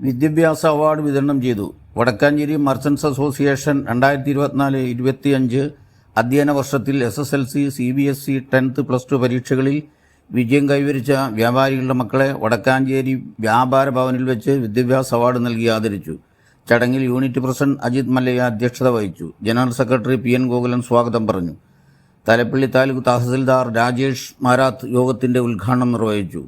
വിദ്യാഭ്യാസ അവാർഡ് വിതരണം ചെയ്തു. വടക്കാഞ്ചേരി മർച്ചൻസ് അസോസിയേഷൻ രണ്ടായിരത്തി ഇരുപത്തിനാല് ഇരുപത്തിയഞ്ച് അധ്യയന വർഷത്തിൽ S S L C C B S E tenth plus two പരീക്ഷകളിൽ വിജയം കൈവരിച്ച വ്യാപാരികളുടെ മക്കളെ വടക്കാഞ്ചേരി വ്യാപാര ഭവനിൽ വെച്ച് വിദ്യാഭ്യാസ അവാർഡ് നൽകി ആദരിച്ചു. ചടങ്ങിൽ യൂണിറ്റ് പ്രസിഡന്റ് അജിത് മല്ലയ്യ അധ്യക്ഷത വഹിച്ചു. General secretary P N Gokulan സ്വാഗതം പറഞ്ഞു. തലപ്പള്ളി താലൂക്ക് തഹസിൽദാർ രാജേഷ് മാരാത്ത് യോഗത്തിന്റെ ഉദ്ഘാടനം നിർവഹിച്ചു.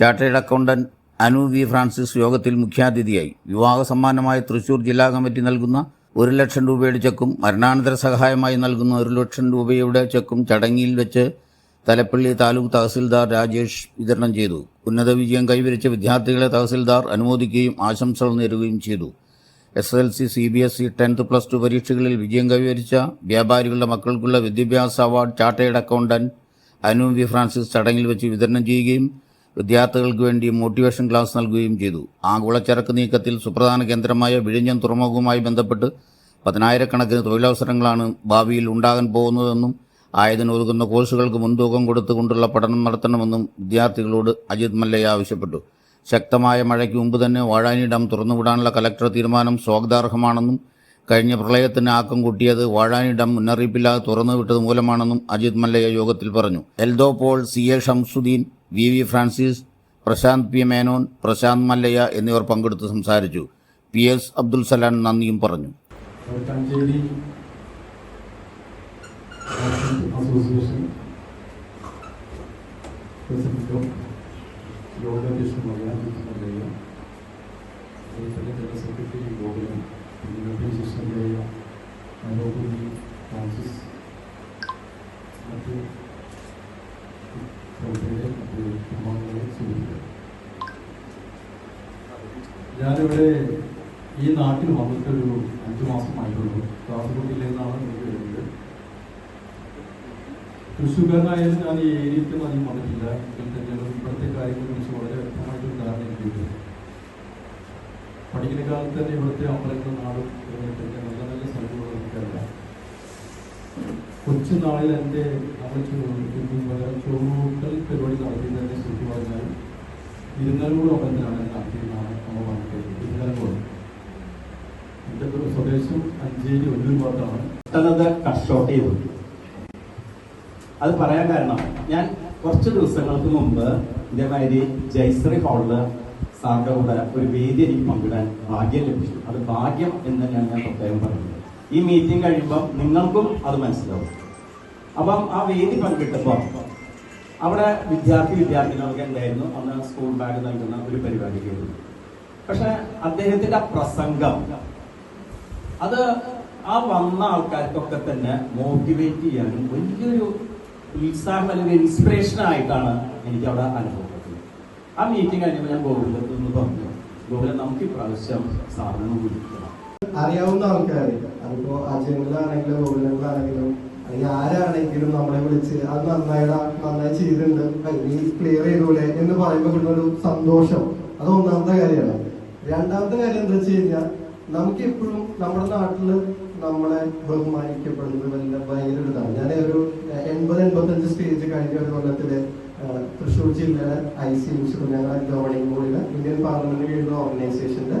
Chartered accountant Anu V Francis യോഗത്തിൽ മുഖ്യാതിഥിയായി. വിവാഹ സമ്മാനമായി തൃശൂർ ജില്ലാ കമ്മിറ്റി നൽകുന്ന ഒരു ലക്ഷം രൂപയുടെ ചെക്കും മരണാനന്തര സഹായമായി നൽകുന്ന ഒരു ലക്ഷം രൂപയുടെ ചെക്കും ചടങ്ങിൽ വെച്ച് തലപ്പള്ളി താലൂക്ക് തഹസിൽദാർ രാജേഷ് വിതരണം ചെയ്തു. ഉന്നത വിജയം കൈവരിച്ച വിദ്യാർത്ഥികളെ തഹസിൽദാർ അനുമോദിക്കുകയും ആശംസകൾ നേരുകയും ചെയ്തു. S L C C B S E tenth plus two പരീക്ഷകളിൽ വിജയം കൈവരിച്ച വ്യാപാരികളുടെ മക്കൾക്കുള്ള വിദ്യാഭ്യാസ award chartered accountant Anu V Francis ചടങ്ങിൽ വെച്ച് വിതരണം ചെയ്യുകയും വിദ്യാർത്ഥികൾക്ക് വേണ്ടി മോട്ടിവേഷൻ ക്ലാസ് നൽകുകയും ചെയ്തു. ആഗോള ചരക്ക് നീക്കത്തിൽ സുപ്രധാന കേന്ദ്രമായ വിഴിഞ്ഞം തുറമുഖവുമായി ബന്ധപ്പെട്ട് പതിനായിരക്കണക്കിന് തൊഴിലവസരങ്ങളാണ് ഭാവിയിൽ ഉണ്ടാകാൻ പോകുന്നതെന്നും ആയതിനൊതുക്കുന്ന കോഴ്സുകൾക്ക് മുൻതൂക്കം കൊടുത്തുകൊണ്ടുള്ള പഠനം നടത്തണമെന്നും വിദ്യാർത്ഥികളോട് അജിത് മല്ലയ്യ ആവശ്യപ്പെട്ടു. ശക്തമായ മഴയ്ക്ക് മുമ്പ് തന്നെ വാഴാനി ഡാം തുറന്നുവിടാനുള്ള കലക്ടർ തീരുമാനം സ്വാഗതാർഹമാണെന്നും കഴിഞ്ഞ പ്രളയത്തിന് ആക്കം കൂട്ടിയത് വാഴാനി ഡാം മുന്നറിയിപ്പില്ലാതെ തുറന്നുവിട്ടത് മൂലമാണെന്നും അജിത് മല്ലയ്യ യോഗത്തിൽ പറഞ്ഞു. Eldho Paul C A Shamsuddin V V Francis Prashanth P Menon Prashanth Mallaiah എന്നിവർ പങ്കെടുത്ത് സംസാരിച്ചു. പി എസ് അബ്ദുൽ സലാം നന്ദിയും പറഞ്ഞു. Thank അസോസിയേഷൻ ഞാനിവിടെ ഈ നാട്ടിൽ വന്നിട്ട് ഒരു അഞ്ചു മാസമായിട്ടുള്ളൂ. കാസർഗോഡ് ജില്ലയിൽ നിന്നാണ് എനിക്ക് വരുന്നത്. തൃശ്ശൂർക്കാരനായാലും ഞാൻ ഈ ഏരിയത്തിൽ അധികം വന്നിട്ടില്ല. എങ്കിൽ തന്നെയാണ് ഇവിടുത്തെ കാര്യങ്ങളെ കുറിച്ച് വളരെ വ്യക്തമായിട്ടൊരു ധാരണ എനിക്കുണ്ട് പഠിക്കുന്ന കാലത്ത് തന്നെ ഇവിടുത്തെ അമ്പലങ്ങളും നാടും തന്നെ നല്ല നല്ല സ്ഥലങ്ങളും എനിക്കറിയാം കൊച്ചു നാളിൽ എന്റെ നമ്മൾ ചോറൂട്ടൽ പരിപാടി നടത്തിയത് തന്നെ ശരിക്കും പറഞ്ഞാൽ തന്നെയാണ് നടത്തിയതെന്നാണ് നമ്മൾ പറഞ്ഞിട്ടുള്ളത്. ഇരുന്നൂറ് എന്റെ സ്വദേശം അഞ്ചേരി ഒല്ലൂർ ഭാഗത്താണ്. പെട്ടെന്നത് കട്ട് പോയി അത് പറയാൻ കാരണം ഞാൻ കുറച്ച് ദിവസങ്ങൾക്ക് മുമ്പ് ഇതേമാതിരി ജയശ്രീ ഹാളിൽ സാറിന്റെ കൂടെ ഒരു വേദി എനിക്ക് പങ്കിടാൻ ഭാഗ്യം ലഭിച്ചു. അത് ഭാഗ്യം എന്ന് തന്നെയാണ് ഞാൻ പ്രത്യേകം പറയുന്നത്. ഈ മീറ്റിംഗ് കഴിയുമ്പോൾ നിങ്ങൾക്കും അത് മനസ്സിലാവും. അപ്പം ആ വേദി പങ്കിട്ടപ്പോൾ അവിടെ വിദ്യാർത്ഥി വിദ്യാർത്ഥികളൊക്കെ ഉണ്ടായിരുന്നു അന്ന് സ്കൂൾ ബാഗ് നൽകുന്ന ഒരു പരിപാടിക്കായിരുന്നു പക്ഷെ അദ്ദേഹത്തിന്റെ പ്രസംഗം അത് ആ വന്ന ആൾക്കാർക്കൊക്കെ തന്നെ മോട്ടിവേറ്റ് ചെയ്യാനും വലിയൊരു ഉത്സാഹം അല്ലെങ്കിൽ ഇൻസ്പിറേഷൻ ആയിട്ടാണ് എനിക്ക് അവിടെ അനുഭവപ്പെട്ടത്. ആ മീറ്റിംഗ് കഴിഞ്ഞപ്പോൾ ഞാൻ ഗോകുലത്ത് നിന്ന് പറഞ്ഞു ഗോകുലം നമുക്ക് ഇപ്രാവശ്യം സാധനം വിളിക്കണം അറിയാവുന്ന ആൾക്കാർ അതിപ്പോ അജയങ്ങളിലാണെങ്കിലും ഗോകുലങ്ങളിലാണെങ്കിലും അല്ലെങ്കിൽ ആരാണെങ്കിലും നമ്മളെ വിളിച്ച് അത് നന്നായിടാ നന്നായി ചെയ്തിട്ടുണ്ട്. നീ ക്ലിയർ ചെയ്തൂലെ എന്ന് പറയുമ്പോൾ കിട്ടുന്നൊരു സന്തോഷം. അത് ഒന്നാമത്തെ കാര്യമാണ്. രണ്ടാമത്തെ കാര്യം എന്താ വെച്ച് കഴിഞ്ഞാൽ നമുക്ക് എപ്പോഴും നമ്മുടെ നാട്ടിൽ നമ്മളെ ബഹുമാനിക്കപ്പെടുന്നത് വല്ല ഭയങ്കര ഒരു ഇതാണ്. ഞാൻ ഒരു എൺപത് എൺപത്തഞ്ച് സ്റ്റേജ് കഴിഞ്ഞ ഒരു കൊല്ലത്തിൽ തൃശ്ശൂർ ജില്ലയിലെ ഐ സി ഞങ്ങളുടെ ഗവർണിംഗ് ബോർഡിലെ ഇന്ത്യൻ പാർലമെന്റ് ഓർഗനൈസേഷന്റെ